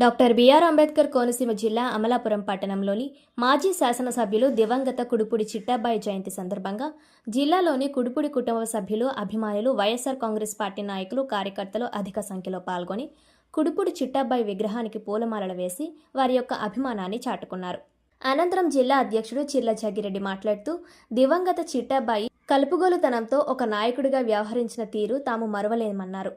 Doctor BR Ambedkar Konaseema జిల్లా అమలాపురం పట్టణంలోని మాజీ శాసనసభ్యులు దివంగత కుడుపుడి చిట్టాబాయి జయంతి సందర్భంగా జిల్లాలోని కుడుపుడి కుటుంబ సభ్యులు అభిమానులు వైఎస్ఆర్ కాంగ్రెస్ పార్టీ నాయకులు కార్యకర్తలు అధిక సంఖ్యలో పాల్గొని కుడుపుడి చిట్టాబాయి విగ్రహానికి పూలమాలలు వేసి వారి యొక్క అభిమానాన్ని చాటుకున్నారు. అనంతరం జిల్లా అధ్యక్షుడు చిర్ల జగ్గిరెడ్డి మాట్లాడుతూ దివంగత చిట్టాబాయి కలుపుగోలుతనంతో ఒక నాయకుడిగా వ్యవహరించిన తీరు తాము మరవలేమన్నారు.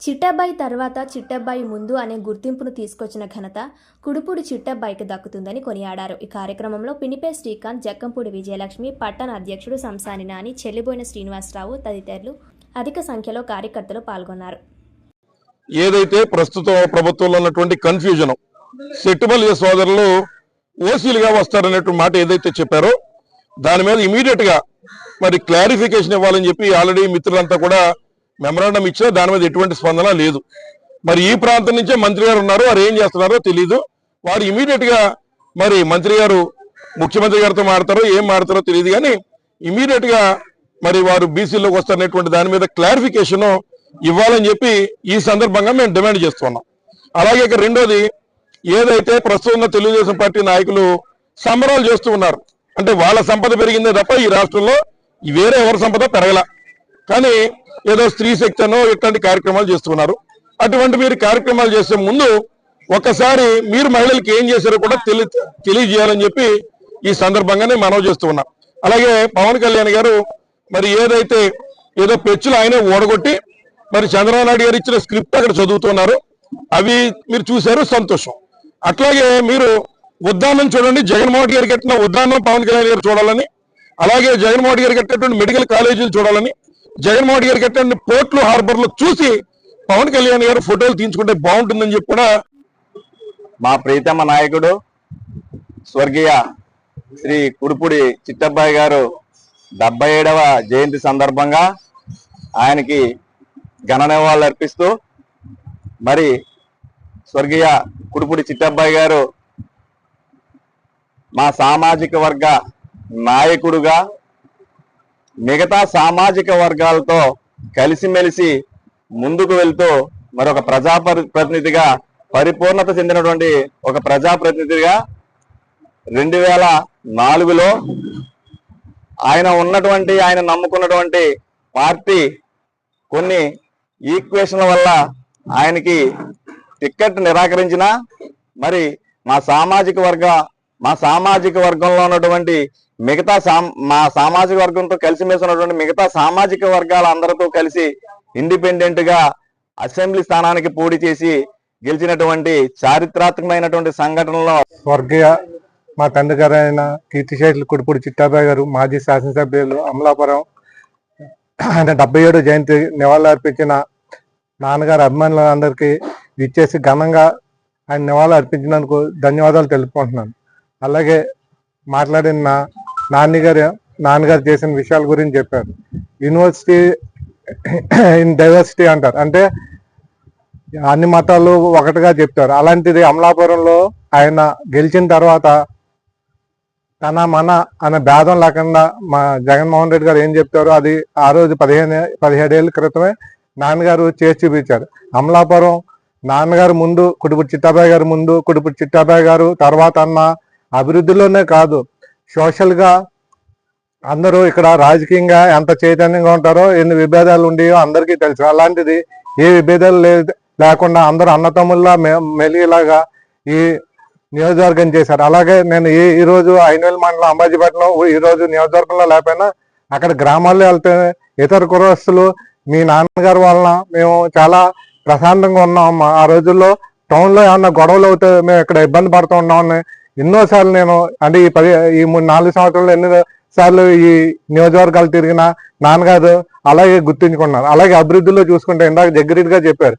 చిట్టబ్బాయి తర్వాత చిట్టబ్బాయి ముందు అనే గుర్తింపును తీసుకొచ్చిన ఘనత కుడుపుడి చిట్టబ్బాయికి దక్కుతుందని కొనియాడారు. ఈ కార్యక్రమంలో పినిపే శ్రీకాంత్ జక్కంపూడి విజయలక్ష్మి పట్టణ అధ్యక్షుడు సంసాని నాని చెల్లిబోయిన శ్రీనివాసరావు తదితరులు అధిక సంఖ్యలో కార్యకర్తలు పాల్గొన్నారు. ఏదైతే ప్రస్తుతం ప్రభుత్వంలో ఉన్నటువంటి కన్ఫ్యూజన్ సెట్టుబల్ సోదరులు ఓసీలుగా వస్తారనేటువంటి మాట ఏదైతే చెప్పారో దాని మీద ఇమీడియట్గా మరి క్లారిఫికేషన్ ఇవ్వాలని చెప్పి ఆల్రెడీ మిత్రులంతా కూడా మెమరాండం ఇచ్చినా దాని మీద ఎటువంటి స్పందన లేదు. మరి ఈ ప్రాంతం నుంచే మంత్రి గారు ఉన్నారు. వారు ఏం చేస్తున్నారో తెలియదు వారు ఇమీడియట్గా మరి మంత్రి గారు ముఖ్యమంత్రి గారితో మాడతారో ఏం మాడతారో తెలియదు కానీ ఇమీడియట్గా మరి వారు బీసీలోకి వస్తారనేటువంటి దాని మీద క్లారిఫికేషన్ ఇవ్వాలని చెప్పి ఈ సందర్భంగా మేము డిమాండ్ చేస్తున్నాం. అలాగే ఇక రెండోది ఏదైతే ప్రస్తుతం ఉన్న తెలుగుదేశం పార్టీ నాయకులు సంబరాలు చేస్తూ ఉన్నారు అంటే వాళ్ళ సంపద పెరిగిందే తప్ప ఈ రాష్ట్రంలో వేరే ఎవరి సంపద పెరగల. కానీ ఏదో స్త్రీ శక్తి అనో ఇట్లాంటి కార్యక్రమాలు చేస్తున్నారు. అటువంటి మీరు కార్యక్రమాలు చేసే ముందు ఒకసారి మీరు మహిళలకు ఏం చేశారో కూడా తెలి తెలియజేయాలని చెప్పి ఈ సందర్భంగానే మనవి చేస్తూ ఉన్నాం. అలాగే పవన్ కళ్యాణ్ గారు మరి ఏదైతే ఏదో పెచ్చులు ఆయనే ఓడగొట్టి మరి చంద్రబాబు నాయుడు గారు ఇచ్చిన స్క్రిప్ట్ అక్కడ చదువుతున్నారు. అవి మీరు చూశారు సంతోషం. అట్లాగే మీరు ఉద్దానం చూడండి జగన్మోహన్ గారు కట్టిన ఉద్దానం పవన్ కళ్యాణ్ గారు చూడాలని అలాగే జగన్మోహన్ గారు కట్టినటువంటి మెడికల్ కాలేజీలు చూడాలని జగన్మోహన్ గారు కట్టిన పోర్ట్లు హార్బర్లు చూసి పవన్ కళ్యాణ్ గారు ఫోటోలు తీయించుకుంటే బాగుంటుందని చెప్పి కూడా మా ప్రీతమ నాయకుడు స్వర్గీయ శ్రీ కుడుపుడి చిట్టబ్బాయి గారు డెబ్బై ఏడవ జయంతి సందర్భంగా ఆయనకి ఘన నివాళులు అర్పిస్తూ మరి స్వర్గీయ కుడుపుడి చిట్టబ్బాయి గారు మా సామాజిక వర్గ నాయకుడుగా మిగతా సామాజిక వర్గాలతో కలిసిమెలిసి ముందుకు వెళ్తూ మరొక ప్రజా ప్రతినిధిగా పరిపూర్ణత చెందినటువంటి ఒక ప్రజాప్రతినిధిగా రెండు వేల నాలుగులో ఆయన ఉన్నటువంటి ఆయన నమ్ముకున్నటువంటి పార్టీ కొన్ని ఈక్వేషన్ల వల్ల ఆయనకి టిక్కెట్ నిరాకరించిన మరి మా సామాజిక వర్గ మా సామాజిక వర్గంలో ఉన్నటువంటి మిగతా సామ్ మా సామాజిక వర్గంతో కలిసిమెలిసి ఉన్నటువంటి మిగతా సామాజిక వర్గాల అందరితో కలిసి ఇండిపెండెంట్గా అసెంబ్లీ స్థానానికి పోటీ చేసి గెలిచినటువంటి చారిత్రాత్మకమైనటువంటి సంఘటనలో స్వర్గీయ మా తండ్రి గారు అయిన కీర్తిశేషులు కుడిపూడి చిట్టాబాయ్ గారు మాజీ శాసనసభ్యులు అమలాపురం ఆయన డెబ్బై ఏడు జయంతి నివాళులు అర్పించిన నాన్నగారు అభిమానులందరికీ ఇచ్చేసి ఘనంగా ఆయన నివాళులు అర్పించినందుకు ధన్యవాదాలు తెలుపుకుంటున్నాను. అలాగే మాట్లాడిన నా నాన్నగారు చేసిన విషయాల గురించి చెప్పారు. యూనివర్సిటీ ఇన్ డైవర్సిటీ అంటారు. అంటే అన్ని మతాలు ఒకటిగా చెప్తారు. అలాంటిది అమలాపురంలో ఆయన గెలిచిన తర్వాత తన మన అనే భేదం లేకుండా మా జగన్మోహన్ రెడ్డి గారు ఏం చెప్తారో అది ఆ రోజు పదిహేను పదిహేడేళ్ళ క్రితమే నాన్నగారు చేసి చూపించారు. అమలాపురం నాన్నగారు ముందు కుడుపుడు చిట్టాబాయి గారు ముందు కుడుపుడు చిట్టాబాయి గారు తర్వాత అన్న అభివృద్ధిలోనే కాదు. సోషల్గా అందరూ ఇక్కడ రాజకీయంగా ఎంత చైతన్యంగా ఉంటారో ఎన్ని విభేదాలు ఉండేయో అందరికీ తెలుసు. అలాంటిది ఏ విభేదాలు లేకుండా అందరూ అన్నతమ్ముల్లా మెలిగేలాగా ఈ నియోజకవర్గం చేశారు. అలాగే నేను ఈ ఈ రోజు ఐనవేల్ మండలం అంబాజీపట్నం ఈ రోజు నియోజకవర్గంలో లేకపోయినా అక్కడ గ్రామాల్లో వెళ్తే ఇతర కురస్తులు మీ నాన్నగారు వలన మేము చాలా ప్రశాంతంగా ఉన్నాం. ఆ రోజుల్లో టౌన్లో ఏమన్నా గొడవలు అవుతే మేము ఇక్కడ ఇబ్బంది పడుతూ ఉన్నామని ఎన్నోసార్లు నేను అంటే ఈ పది ఈ మూడు నాలుగు సంవత్సరాలు ఎన్ని సార్లు ఈ నియోజకవర్గాలు తిరిగిన నాన్నగారు అలాగే గుర్తుంచుకున్నారు. అలాగే అభివృద్ధిలో చూసుకుంటే ఇందాక జగ్గిరెడ్డి గారు చెప్పారు.